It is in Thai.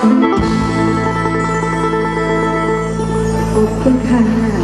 ขอบคุณค่ะ